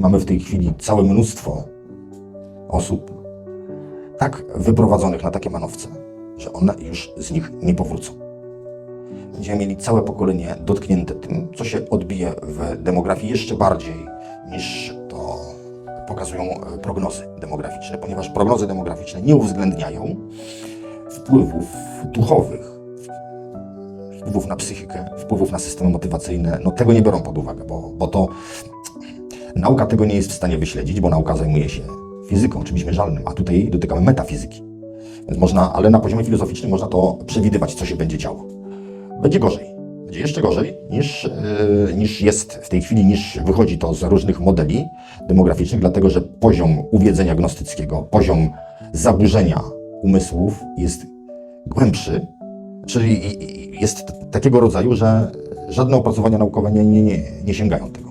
Mamy w tej chwili całe mnóstwo osób tak wyprowadzonych na takie manowce, że one już z nich nie powrócą. Będziemy mieli całe pokolenie dotknięte tym, co się odbije w demografii jeszcze bardziej niż to pokazują e, prognozy demograficzne, ponieważ prognozy demograficzne nie uwzględniają wpływów duchowych, wpływów na psychikę, wpływów na systemy motywacyjne. No tego nie biorą pod uwagę, bo, bo to nauka tego nie jest w stanie wyśledzić, bo nauka zajmuje się fizyką, czymś mierzalnym, a tutaj dotykamy metafizyki. Więc można, ale na poziomie filozoficznym można to przewidywać, co się będzie działo. Będzie gorzej. Będzie jeszcze gorzej niż, yy, niż jest w tej chwili, niż wychodzi to z różnych modeli demograficznych, dlatego że poziom uwiedzenia gnostyckiego, poziom zaburzenia umysłów jest głębszy, czyli jest takiego rodzaju, że żadne opracowania naukowe nie, nie, nie, nie sięgają tego.